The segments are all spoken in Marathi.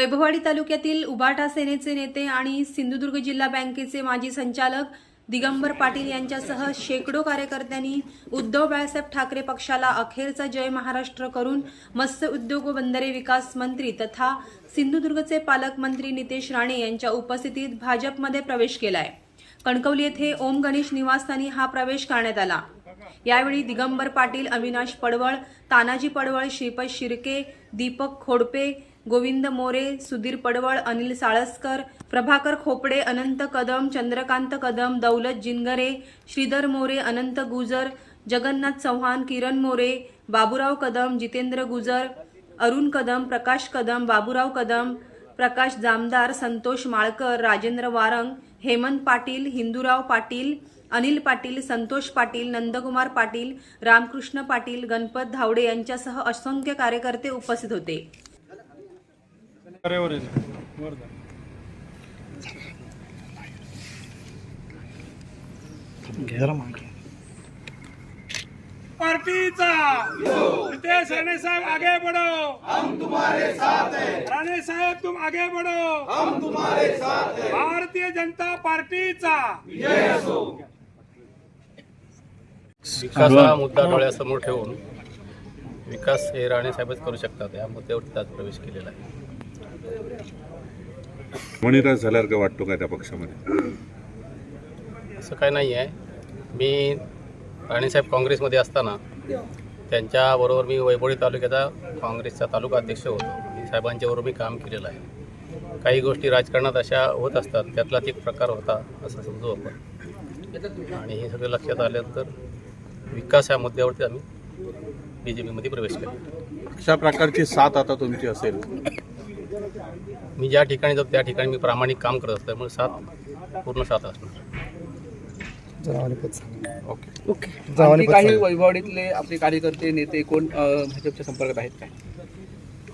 वैभववाडी तालुक्यातील उबाटा सेनेचे नेते आणि सिंधुदुर्ग जिल्हा बँकेचे माजी संचालक दिगंबर पाटील यांच्यासह शेकडो कार्यकर्त्यांनी उद्धव बाळासाहेब ठाकरे पक्षाला अखेरचा जय महाराष्ट्र करून मत्स्य उद्योग व बंदरे विकास मंत्री तथा सिंधुदुर्गचे पालकमंत्री नितेश राणे यांच्या उपस्थितीत भाजपमध्ये प्रवेश केलाय. कणकवली येथे ओम गणेश निवासस्थानी हा प्रवेश करण्यात आला. यावेळी दिगंबर पाटील अविनाश पडवळ तानाजी पडवळ श्रीपद शिर्के दीपक खोडपे गोविंद मोरे सुधीर पडवळ अनिल साळसकर प्रभाकर खोपडे अनंत कदम चंद्रकांत कदम दौलत जिनगरे श्रीधर मोरे अनंत गुजर जगन्नाथ चव्हाण किरण मोरे बाबुराव कदम जितेंद्र गुजर अरुण कदम प्रकाश कदम बाबुराव कदम प्रकाश जामदार संतोष माळकर राजेंद्र वारंग हेमंत पाटील हिंदूराव पाटील अनिल पाटील संतोष पाटील नंदकुमार पाटील रामकृष्ण पाटील गणपत धावडे यांच्यासह असंख्य कार्यकर्ते उपस्थित होते. पार्टीचा. नितेश राणे साहब आगे बढ़ो. हम तुम्हारे साथ हैं। राणे साहेब तुम आगे बढ़ो. हम तुम्हारे साथ हैं। भारतीय जनता पार्टीचा. विकास हा मुद्दा डोळ्यासमोर ठेवून विकास हे राणे साहेबच करू शकतात. या मुद्द्यावरती आज प्रवेश केलेला आहे. मणिराज झाल्यासारखं वाटतो का त्या पक्षामध्ये? असं काय नाही आहे. मी राणेसाहेब काँग्रेसमध्ये असताना त्यांच्याबरोबर मी वैभवडी तालुक्याचा काँग्रेसचा तालुका अध्यक्ष होतो. मी साहेबांच्याबरोबर मी काम केलेलं आहे. काही गोष्टी राजकारणात अशा होत असतात त्यातलाच एक प्रकार होता असं समजू आपण. आणि हे सगळं लक्षात आल्यानंतर विकास या मुद्द्यावरती आम्ही बी जे पीमध्ये प्रवेश केला. अशा प्रकारची साथ आता तुमची असेल? मी ज्या ठिकाणी जातो त्या ठिकाणी मी प्रामाणिक काम करत असतो त्यामुळे साथ पूर्ण साथ असणार. आणखी काही वैभवडीतले आपले कार्यकर्ते नेते कोण अ, भाजपच्या संपर्कात आहेत काय?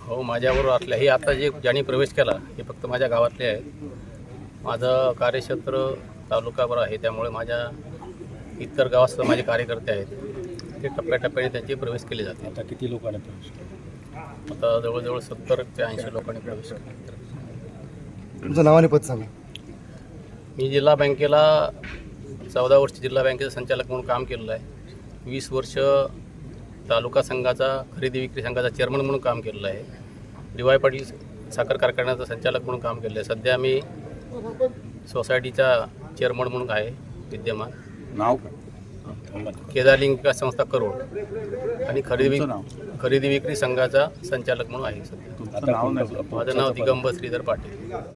हो माझ्याबरोबर असल्या. हे आता जे ज्यांनी प्रवेश केला हे फक्त माझ्या गावातले आहेत. माझं कार्यक्षेत्र तालुकाभर आहे त्यामुळे माझ्या इतर गावात सुद्धा माझे कार्यकर्ते आहेत. ते टप्प्याटप्प्याने त्यांचे प्रवेश केले जाते आता किती लोकांना प्रवेश आता जवळजवळ सत्तर ते ऐंशी लोकांनी प्रवेश केला. तुमचं नाव आणि पद सांगा. मी जिल्हा बँकेला चौदा वर्ष जिल्हा बँकेचं संचालक म्हणून काम केलेलं आहे. वीस वर्ष तालुका संघाचा खरेदी विक्री संघाचा चेअरमन म्हणून काम केलेलं आहे. डी वाय पाटील साखर कारखान्याचा संचालक म्हणून काम केलेलं आहे. सध्या मी सोसायटीचा चेअरमन म्हणून आहे विद्यमान. नाव काय? केदारलिंग विकास संस्था करोड. आणि खरेदी खरेदी विक्री संघाचा संचालक म्हणून आहे माझं नाव दिगंबर श्रीधर पाटील.